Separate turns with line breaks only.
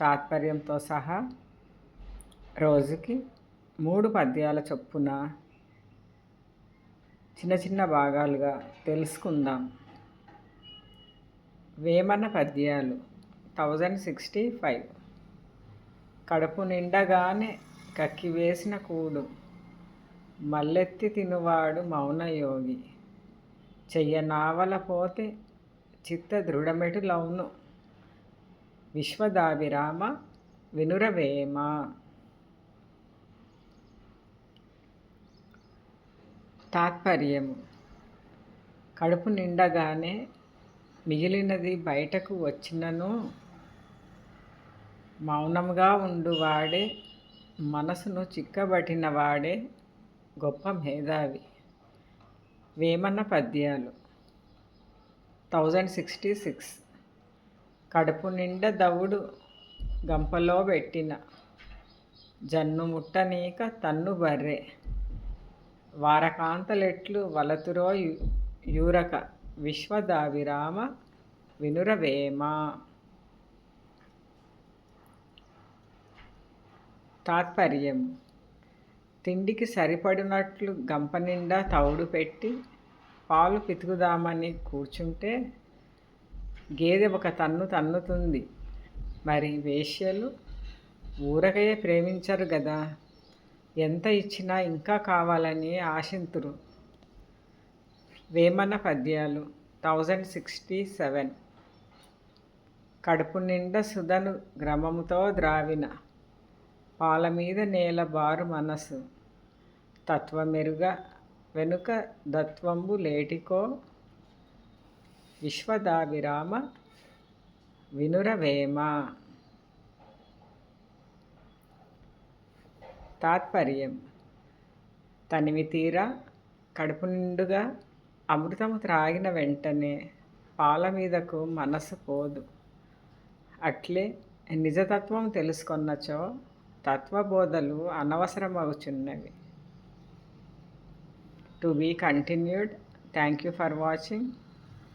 తాత్పర్యంతో సహా రోజుకి మూడు పద్యాల చొప్పున చిన్న చిన్న భాగాలుగా తెలుసుకుందాం. వేమన పద్యాలు థౌజండ్ సిక్స్టీ ఫైవ్. కడుపు నిండగానే కక్కివేసిన కూడు. మల్లెత్తి తినువాడు మౌనయోగి చెయ్యనావల పోతే చిత్త దృఢమెటు లవ్ను విశ్వదాభిరామ వినురవేమ. తాత్పర్యము కడుపు నిండగానే మిగిలినది బయటకు వచ్చినను మౌనంగా ఉండువాడే మనసును చిక్కబట్టిన వాడే గొప్ప మేధావి. వేమన్న పద్యాలు. Thousand sixty six. కడుపు నిండా దవుడు గంపలో పెట్టిన. జన్ను ముట్టనీక తన్ను బర్రె. వారకాంతలెట్లు వలతురో యూరక. విశ్వదావిరామ వినురవేమ. తాత్పర్యం. తిండికి సరిపడినట్లు గంప నిండా తవుడు పెట్టి పాలు పితుకుదామని కూర్చుంటే గేదె ఒక తన్ను తన్నుతుంది. మరి వేశ్యలు ఊరకయే ప్రేమించరు కదా ఎంత ఇచ్చినా ఇంకా కావాలని ఆశింతురు. వేమన పద్యాలు థౌజండ్ సిక్స్టీ సెవెన్. కడుపు నిండా సుధను గ్రమముతో ద్రావిన. పాల మీద నేల బారు మనసు. తత్వమెరుగ వెనుక దత్వంబు లేటికో విశ్వదాభిరామ వినురవేమ. తాత్పర్యం. తనివి తీరా కడుపు నిండుగా అమృతము త్రాగిన వెంటనే పాల మీదకు మనసు పోదు. అట్లే నిజతత్వం తెలుసుకొన్నచో తత్వబోధలు అనవసరమవుచున్నవి to be continued. Thank you for watching.